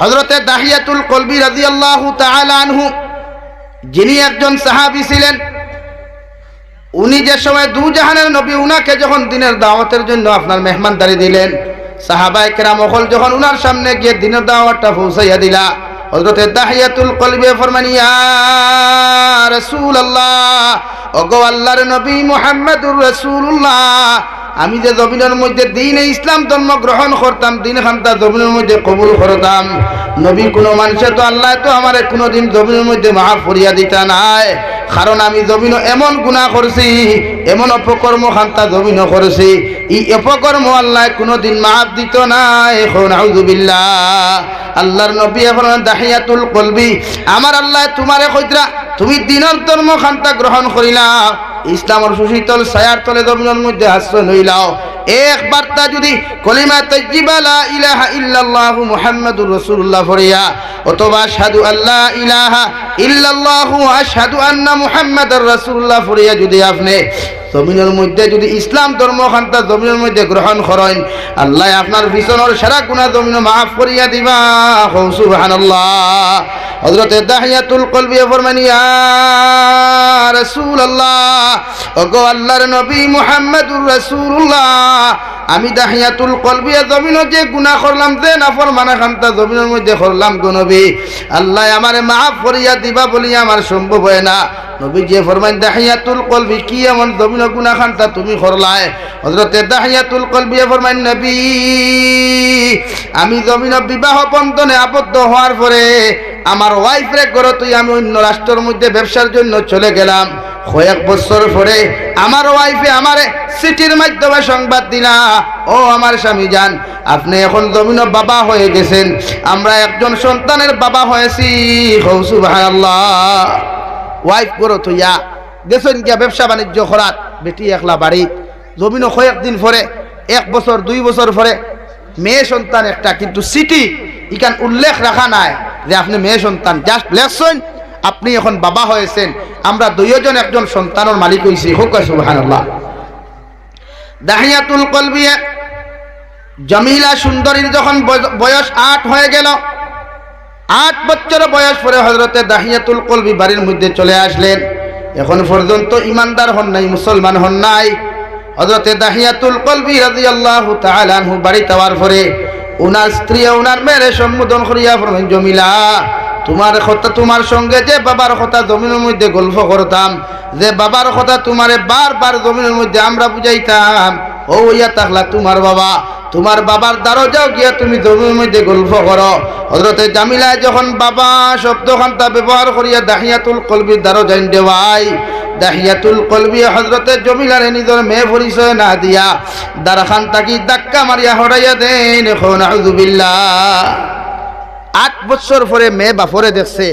হজরতে দাহিয়াতুল কলবি রাজি আল্লাহ আনহু, যিনি একজন সাহাবি ছিলেন, উনি যে সময় দু জাহানের নবী, উনাকে যখন দিনের দাওয়াতের জন্য আপনার মেহমানদারি দিলেন সাহাবাই কেরাম অকল যখন উনার সামনে গিয়ে দিনের দাওয়াতটা পৌঁছাইয়া দিলা হজরতে দাহিয়াতুল কলবে ফরমানিয়া রসুল আল্লাহ ওগো আল্লাহর নবী মুহাম্মদুর রসুল্লাহ আমি যে জমিনের মধ্যে দিন ইসলাম ধর্ম গ্রহণ করতাম, দিন খান্তা জমিনের মধ্যে কবুল করতাম। নবী কোনো মানুষে তো আল্লাহ তো আমার কোনোদিন জমিনের মধ্যে মাফ করিয়া দিতা নাই। কারণ আমি জমিন এমন গুণা করছি, এমন অপকর্ম খান্তা জমিন করেছি। ই অপকর্ম আল্লাহ কোনোদিন মাফ দিত নাই। এখন আউজুবিল্লা আল্লাহর নবী এখন দাহিয়াতুল কলবি। আমার আল্লাহ তোমারে কইতরা, তুমি দিনের ধর্ম খান্তা গ্রহণ করিলা। ইসলামের সুশীতল ছায়ার তলে জমিনের মধ্যে আশ্রয় হইলাও এক বার্তা যদি কলিমা লা ইলাহা ইল্লাল্লাহ মুহাম্মাদুর রাসূলুল্লাহ ফরিয়া অথবা সাধু আল্লাহ ইলাহা ইল্লাল্লাহু আশহাদু আন্না মুহাম্মাদার রাসূলুল্লাহ ফরিয়া যদি আপনি জমিনের মধ্যে যদি ইসলাম ধর্ম খান্তা জমিনের মধ্যে গ্রহণ করেন, আল্লাহ আপনার পিছনের সারা গুণা জমিন মাফ করিয়া দিবা। সুবহানাল্লাহ। হযরতে দাহিয়াতুল কলবি ফরমানিয়া রাসূলুল্লাহ, ওগো আল্লাহর নবী মুহাম্মদুর রাসূলুল্লাহ, আমি দাহিয়াতুল কলবিয়া জমিন যে গুনাহ করলাম, যে নাফর মানা খান্তা জমিনের মধ্যে করলাম গো নবী। আল্লাহ আমারে মাফ করিয়া দিবা বলি আমার সম্ভব হয় না। নবী যে ফরমাইন, দাহিয়াতুল কলবি কি এমন জমিন গুনাহ খান্তা তুমি করলাই? হযরতে দাহিয়াতুল কলবি ফরমাইন, নবী, আমি জমিন বিবাহ বন্ধনে আবদ্ধ হওয়ার পরে আমার ওয়াইফরে করো তুই আমি অন্য রাষ্ট্রের মধ্যে ব্যবসার জন্য চলে গেলাম। কয়েক বছর পরে আমার ওয়াইফে আমারে সিটির মাধ্যমে সংবাদ দিলা। ও আমার স্বামী যান আপনি এখন জমিন বাবা হয়ে গেছেন। আমরা একজন সন্তানের বাবা হয়েছি। হৌসু ভাই ওয়াইফ করো তুইয়া গেছেন গিয়া ব্যবসা বাণিজ্য করাত, বেটি একলা বাড়ি। জমিন কয়েকদিন পরে, এক বছর, দুই বছর পরে মেয়ে সন্তান একটা, কিন্তু সিটি ইখান উল্লেখ রাখা নাই। যে আপনি মেয়ে সন্তান জাস্ট লেখছেন আপনি এখন বাবা হয়েছেন। আমরা দুইজন একজন সন্তানের মালিক হয়েছি হোক সুবহানাল্লাহ। দাহিয়াতুল কলবিয়া, জমিলা সুন্দরীর যখন বয়- বয়স আট হয়ে গেল, আট বছর বয়স পরে হজরতে দাহিয়াতুল কলবি বাড়ির মধ্যে চলে আসলেন। এখন পর্যন্ত ইমানদার হন নাই, মুসলমান হন নাই। হজরতে দাহিয়াতুল কলবি রাজি আল্লাহ বাড়ি যাওয়ার পরে উনার স্ত্রী, উনার মেয়ের সম্বোধন করিয়া ফরমেন জমিলা, তোমার কথা তোমার সঙ্গে, যে বাবার কথা জমিনের মধ্যে গল্প করতাম, যে বাবার কথা তোমারে বারবার জমিনের মধ্যে আমরা বুঝাইতাম ও ইয়া তাকলা তোমার বাবা, তোমার বাবার দ্বারও যাও গিয়া তুমি জমির মধ্যে গল্প করো। হজরতে জামিলায় যখন বাবা শব্দখান্তা ব্যবহার করিয়া দাহিয়াতুল কলবির দ্বারও যাইন দেওয়াই দাহিয়াতুল কলবি হজরতে জমিলারে নিজের মেয়ে পরিচয় না দিয়া দ্বারাখান তাকি ধাক্কা মারিয়া হরাইয়া দেন, এখন আউযুবিল্লাহ আট বছর পরে মেয়ে বাপরে দেখছে,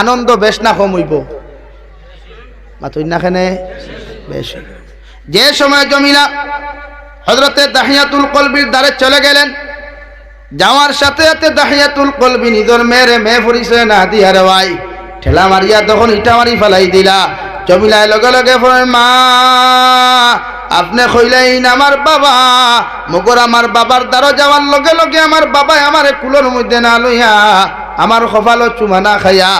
আনন্দ বেশ না কম হইব। মাতুই না খানে? বেশ যে সময় জমিলা হজরতে দাহিয়াতুল কলবির দ্বারে চলে গেলেন। যাওয়ার সাথে সাথে দাহিয়াতুল কলবি নিজের মেয়েরে মেয়ে পরিচয় না দিয়া ভাই, ঠেলা মারিয়া তখন ইটা মারি ফেলাই দিলা। জমিলায় লগে লগে মা, আপনি কইলেন আমার বাবা, মগর আমার বাবার দ্বারা যাওয়ার লগে লগে আমার বাবাই আমার কুলোর মধ্যে না লইয়া আমার কপালো চুমা না খাইয়া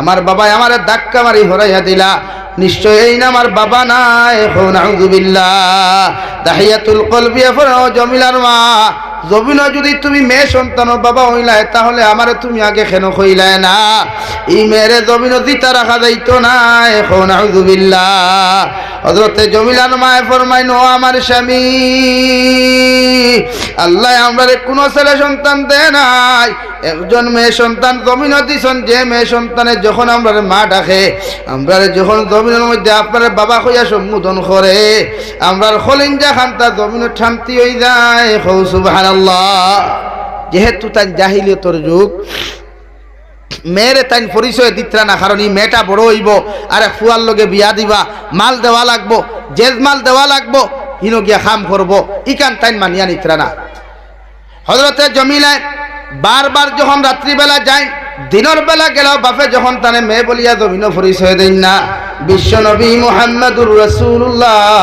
আমার বাবাই আমার ধাক্কা মারি হরাইয়া দিলা। নিশ্চয় এই না আমার বাবা না এখন আউযুবিল্লাহ দাহিয়াতুল কলবি এখন জমিলার মা জমিন যদি তুমি মেয়ে সন্তান বাবা হইলাই তাহলে আমারে তুমি আগে কেন হইলাই না? এই মেয়েরে জমিন দিতা রাখা যাইতো না, এখন আউযুবিল্লাহ। হযরতে জমিলার মায়ে ফরমাইন, ও আমার স্বামী, আল্লাহ আমরারে কোনো ছেলে সন্তান দেয় নাই। একজন মেয়ে সন্তান জমিন দিছন, যে মেয়ে সন্তানের যখন আমরা মা ডাকে, আমরা যখন জমিনের মধ্যে আপনার বাবা হইয়া সম্বোধন করে, আমরার খলিঞ্জা খান্তা জমিন শান্তি হয়ে যায়। হৌ সুবহানাল্লাহ যেহেতু তাই জাহিলিয়তর যুগ, মেয়েরে তাই পরিচয় দিতরা না, কারণ এই মেয়েটা বড় হইব, আর ফুয়ার লগে বিয়া দিবা, মাল দেওয়া লাগবো জেজ মাল দেওয়া লাগবো, হিনো গিয়া খাম করব, ইকান তাইন মানিয়া নিতরা না। হজরতে জমিলায় বারবার যখন রাত্রিবেলা যায়, দিনের বেলা গেল বাপে যখন তানে মেয়ে বলিয়া জমিন পরিচয় দেন না বিশ্ব নবী মুহাম্মদুর রসুল্লাহ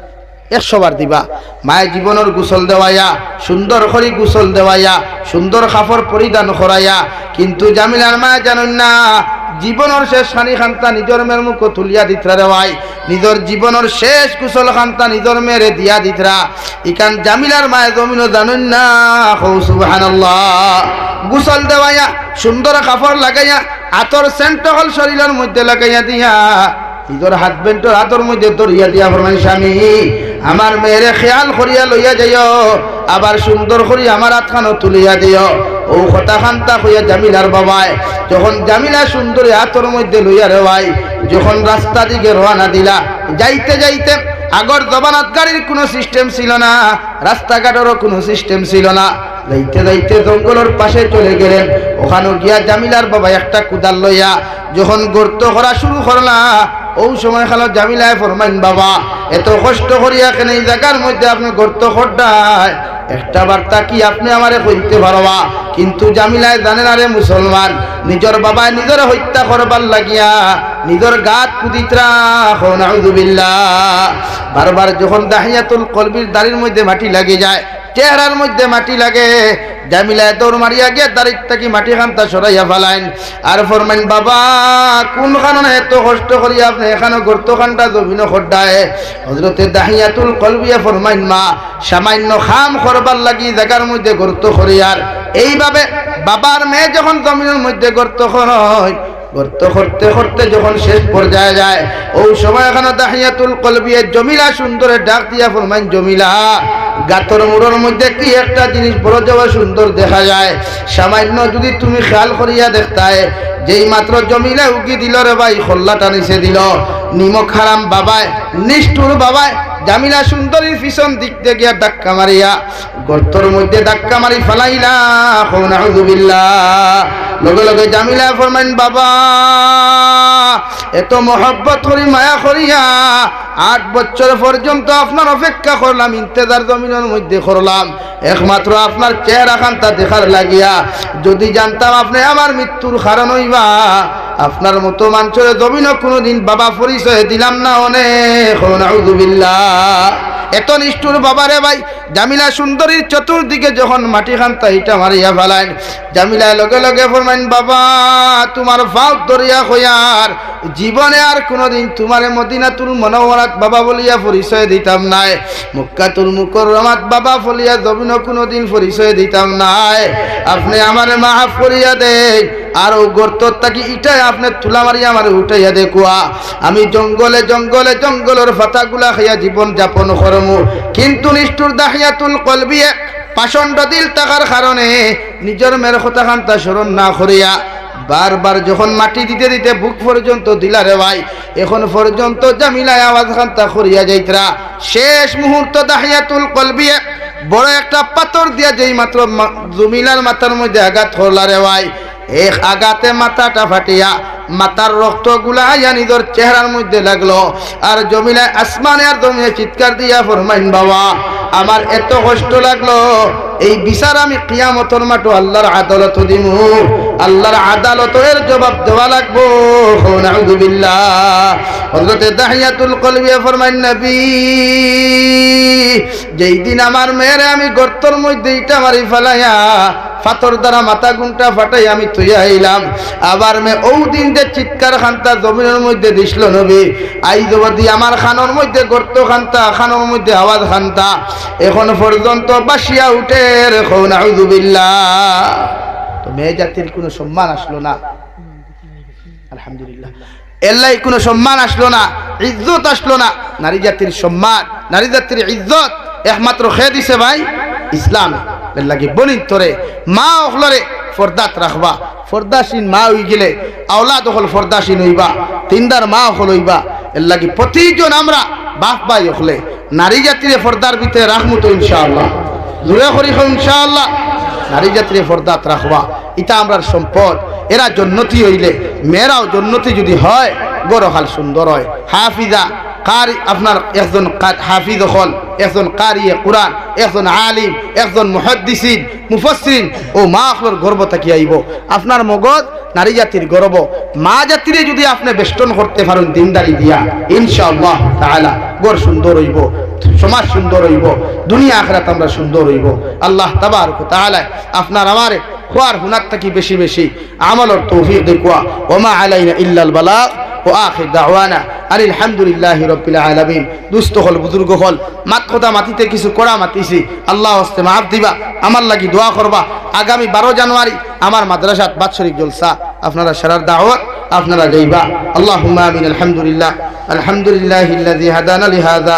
না একশো বার দিবা। মায়ের জীবনের গোসল দেওয়াইয়া, সুন্দর করে গোসল দেওয়াইয়া, সুন্দর কাপড় পরিধান করাইয়া, কিন্তু জামিলার মায়া জানুন না, জীবনের শেষ খানি খান্তা নিজের মেয়ের মুখ তুলিয়া দিতরা দেওয়াই নিজের জীবনের শেষ কুশল খান্তা নিজের মেয়েরে দিয়া দিতরা। ইকান জামিলার মায়ে জমিনও জানুন না, হৌ সুবহানাল্লাহ। গোসল দেওয়াইয়া, সুন্দর কাপড় লাগাইয়া, আতর সেন্ট শরীরের মধ্যে লাগাইয়া দিয়া নিজের হাজবেন্ডর হাতর মধ্যে দরিয়া দিয়া ফরমান স্বামী, আমার মেয়েরে খেয়াল করিয়া লইয়া যাইও, আবার সুন্দর করি আমার হাতখানো তুলিয়া দিও। ও কথা খান্তা হইয়া জামিলার বাবায়, যখন জামিলা সুন্দরী হাতর মধ্যে লইয়া রেওয়াই যখন রাস্তা দিকে রওনা দিলা, যাইতে যাইতে আগর জবানাত গাড়ির কোনো সিস্টেম ছিল না, রাস্তাঘাটেরও কোনো সিস্টেম ছিল না। যাইতে যাইতে জঙ্গলের পাশে চলে গেলেন। ওখানে গিয়া জামিলার বাবা একটা কুদাল লইয়া, যখন গর্ত করা শুরু করলা ও সময় খালো জামিলায় ফরমাইন, বাবা, এত কষ্ট করিয়া কেন এই জায়গার মধ্যে আপনি গর্ত খড্ডায় একটা বার্তা কি আপনি আমারে কইতে পারবা? কিন্তু জামিলায় জানেন আরে মুসলমান, নিজের বাবায় নিজের হত্যা করবার লাগিয়া নিজের গাত কুদিত্রা বারবার যখন দাহিয়াতুল কলবির দাড়ির মধ্যে মাটি লাগে যায়, চেহারার মধ্যে মাটি লাগে জামিলায় দৌড় মারিয়া গিয়া দাঁড়িয়ে থাকি মাটি খান্তা সরাইয়া ফালাইন। আর ফরমাইন, বাবা কোন কারণে এত কষ্ট করি আপনি এখানে গর্ত খানটা জমিন খড্ডায়। হজরতে দাহিয়াতুল কলবিয়া ফরমাইন, মা, সামান্য খাম করবার লাগি জায়গার মধ্যে গর্ত করি আর এইভাবে বাবার মেয়ে যখন জমিনের মধ্যে গর্ত হয় গর্ত করতে করতে যখন শেষ পর্যায়ে যায়, ওই সময় এখানে দাহিয়াতুল কলবিয়ে জমিলা সুন্দরে ডাক দিয়া ফরমাইন, জমিলা, গাতর মুড়োর মধ্যে কি একটা জিনিস বড় যাওয়া সুন্দর দেখা যায়? সামান্য যদি তুমি খেয়াল করিয়া দেখতায়, যেই মাত্র জমিলা উকি দিল রে ভাই, খোল্লাটা নিচে দিল। নিমক হারাম বাবায়, নিষ্ঠুর বাবায় জামিলা সুন্দরীর পিছন দিক দিয়ে গিয়া ধাক্কা মারিয়া, গর্তর মধ্যে ধাক্কা মারি ফালাইলা লগে লগে জামিলা ফরমাইন, বাবা, এত মহব্বত করি মায়া করিয়া আট বছর পর্যন্ত আপনার অপেক্ষা করলাম, ইন্তেজার জমিনের মধ্যে করলাম। একমাত্র আপনার চেহারা খানটা দেখার লাগিয়া, যদি জানতাম আপনি আমার মৃত্যুর কারণ হইবা আপনার মতো মানুষের জমিনও কোনোদিন বাবা পরিচয় দিলাম না অনেক। এত নিষ্ঠুর বাবারে ভাই, জামিলা সুন্দরীর চতুর্দিকে যখন মাটি খান্তা ইটা মারিয়া ফেলাইন জামিলা লগে লগে ফরমাইন, বাবা, তোমার ফাউ দরিয়া হইয়ার জীবনে আর কোনোদিন তোমার মদিনাতুল মনোহরাত বাবা বলিয়া পরিচয় দিতাম নাই। মুক্কাতুল মুকরমাত বাবা বলিয়া জমিনও কোনোদিন পরিচয় দিতাম নাই। আপনি আমার মাফ করিয়া দেন। আর ও গর্তর তাকি ইটাই আপনি তুলা মারি আমার উঠাইয়া দেখুয়া। আমি জঙ্গলে জঙ্গলে, জঙ্গলের ফাতাগুলা খাইয়া জীবন যাপন করমু। কিন্তু নিষ্ঠুর দাহিয়াতুল কলবিয়ে পাষণ্ড দিল টাকার কারণে নিজের মেয়ের কথা খান্তা স্মরণ না করিয়া বারবার যখন মাটি দিতে দিতে বুক পর্যন্ত দিলা রে ভাই, এখন পর্যন্ত জামিলায় আওয়াজ খান্তা করিয়া যাইতরা। শেষ মুহূর্ত দাহিয়াতুল কলবিয়ে বড় একটা পাথর দিয়া যেই মাত্র জমিলার মাথার মধ্যে আঘাত করলা ভাই। এক আগাতে মাথাটা ফাটিয়া মাথার রক্ত গুলাইয়া নিজের চেহারার মধ্যে লাগল। আর জমিলায় আসমানে আর জমিনে চিৎকার দিয়া ফরমাইন, বাবা, আমার এত কষ্ট লাগল। এই বিচার আমি কিয়ামতর মাঠো আল্লাহর আদালত দিমু। আল্লাহর আদালতের জবাব দেওয়া লাগবো। নাউজুবিল্লাহ হযরতে দাহিয়াতুল কলবিয়া ফরমাইন, নবী, যেই দিন আমার মেয়েরে আমি গর্তর মধ্যে ইটা মারি ফেলাইয়া ফাতর দ্বারা মাথা গুনটা ফাটাই আমি তুই আইলাম। আবার মে ও দিন যে চিৎকার খান্তা জমিনের মধ্যে দিছিল নবী আই যদি আমার খানোর মধ্যে গর্ত খান্তা, খানোর মধ্যে আওয়াজ খান্তা। এখন পর্যন্ত বাসিয়া উঠে রেখো নাউজুবিল্লাহ তো মেয়ে জাতির কোনো সম্মান আসলো না। আলহামদুলিল্লাহ। এল্লাই কোনো সম্মান আসলো না, ইজ্জত আসলো না। নারী জাতির সম্মান, নারী জাতির ইজ্জত একমাত্র খেয়ে দিছে ভাই ইসলাম। এর লাগে বনিত তোরে, মা অখলরে ফরদাত রাখবা। ফরদাসীন মা হই গেলে, আওলাদ অখল ফরদাসীন হইবা, তিনদার মা অখল হইবা। এর লাগে প্রতিজন আমরা বাপ ভাই অখলে, নারী জাতির ফরদার ভিতরে রাখমু তো ইনশাআল্লাহ। জোরে করি ইনশাআল্লাহ, নারী জাতির ফরদাত রাখবা। এটা আমরার সম্পদ। এরা জন্নতি হইলে, মেয়েরাও জন্নতি যদি হয় গরহাল সুন্দর হয়। হাফিজা কারি, আপনার একজন হাফিজ হল একজন কারিয়ে কোরআন, একজন আলিম, একজন মুহাদ্দিসিন মুফসরিন ও মা আপনার গর্ব থাকি আইব। আপনার মগজ নারী জাতির গর্ব। মা জাতিরে যদি আপনি বেষ্টন করতে পারেন দিনদারি দিয়া, ইনশাআল্লাহ তাআলা গড় সুন্দর হইব। সমাজ সুন্দর হইব, দুনিয়া আখরাত আমরা সুন্দর হইব। আল্লাহ তাবারক তাআলা আপনার আমারে খোয়ার হুনার থাকি বেশি বেশি আমলর তৌফিক দেখুয়া ওমা আলাইনা ইল্লাল আখির দাওয়ানা আর আলহামদুলিল্লাহ আলামিন। দুস্থ হল, বুজুর্গ হল কিছু করা মাতিছি। আল্লাহ হস্তে মাফ দিবা, আমার লাগি দোয়া করবা। আগামী বারো জানুয়ারি আমার মাদ্রাসাত বাৎসরিক জলসা। আপনারা সারার দাওয়াত, আপনারা যাইবা আল্লাহ আমিন, আলহামদুলিল্লাহ। আলহামদুলিল্লাহ হাদানা লিহাদা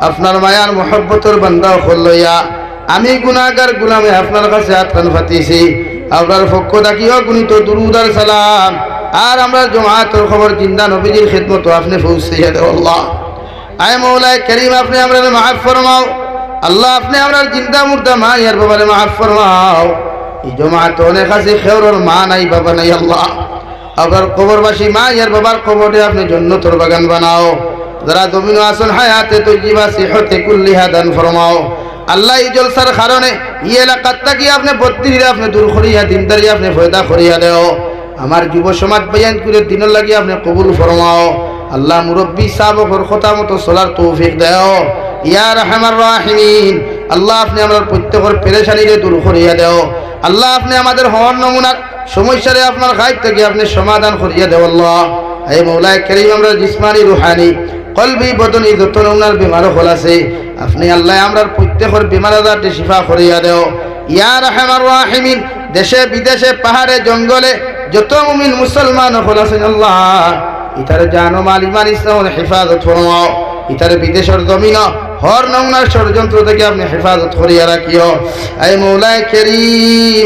আপনার মায়ার মহব্বতর বান্দা হলইয়া আমি গুনাগার গুলামে আপনার কাছে আত্মান ফাতিছি আপনার পক্ষ থাকিও গুণিত দুরুদার সালাম। আর আমরা জমাতর খবর জিন্দা নবীজির খেদমতো আপনি পৌঁছাইয়া আয় মৌলায় করিম, আপনি আমরা মাহাব ফরমাও। আল্লাহ, আপনি আমরা জিন্দা মুর্দা মা, ইয়ার বাবারে মাহাব ফরমাও। এই জমাত অনেক আছে খেওর মা নাই, বাবা নাই, আল্লাহ। আবার কবরবাসী মা ইয়ার বাবার কবরে আপনি জন্নতর বাগান বানাও যারা দমিন আসন হায়াতে তো জিবা সিহতে কুল্লিহা দান ফরমাও আল্লাহ এই জলসার কারণে ই এলাকার থাকি আপনি বত্রিরে আপনি দূর করিয়া দিনদারি আপনি ফয়দা করিয়া দেও আমার যুব সমাজ বয়ান করে দিনের লাগি আপনি কবুল ফরমাও আল্লাহ মুরব্বী সাবকর কথা মতো চলার তৌফিক দেও ইয়া রহমান রাহিমিন আল্লাহ আপনি আমার প্রত্যেকের পেরেশানিরে দূর করিয়া দেও। আল্লাহ আপনি আমাদের হওয়ার নমুনার সমস্যারে আপনার গাইড থেকে আপনি সমাধান করিয়া দেও আল্লাহ। এই মৌলায় করিম, আমরা জিসমানি, রুহানি, কলবি, বদনি যত নমুনার বিমারও হল আছে। আপনি আল্লাহ আমরা প্রত্যেকের বিমার আজারটি শিফা করিয়া দেও। ইয়া রহমান রাহিমিন, দেশে, বিদেশে, পাহাড়ে, জঙ্গলে যত মুমিন মুসলমান হল আল্লাহ। ইতার জানো মাল ইমান ইসলামের হেফাজত ফরমাও ইতার বিদেশের জমিন হর নমুনার ষড়যন্ত্র থেকে আপনি হেফাজত করিয়া রাখিও। এই মৌলায় খেরি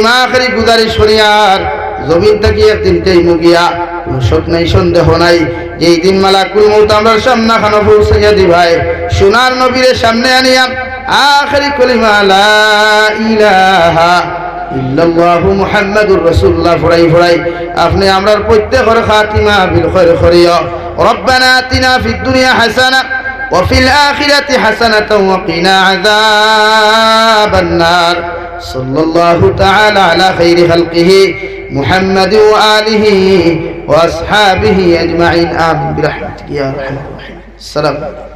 মা আখরি গুজারিশ করিয়ার জমিন থেকে তেই মুগিয়া, কোনো শোক নাই, সন্দেহ নাই। যেই দিন মালা কুল মৌত আমরা সামনা খানো পৌঁছাইয়া দিভাই সোনার নবীরের সামনে আনিয়া আখরি কলিমা লা ইলাহা ইল্লাল্লাহু মুহাম্মাদুর রাসূলুল্লাহ ফরাই আপনি আমরার প্রত্যেকের খাতিমা বিল খৈর খরিয়া রব্বানা আতিনা ফিদ দুনিয়া হাসানা وفي الآخرة حسنة وقنا عذاب النار صلى الله تعالى على خير خلقه محمد وآله وأصحابه أجمعين آمين برحمتك يا أرحم الراحمين السلام عليكم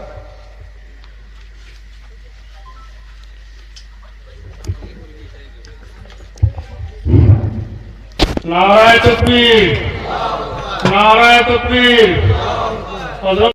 নারায় তকবীর নারায় তকবীর হযরত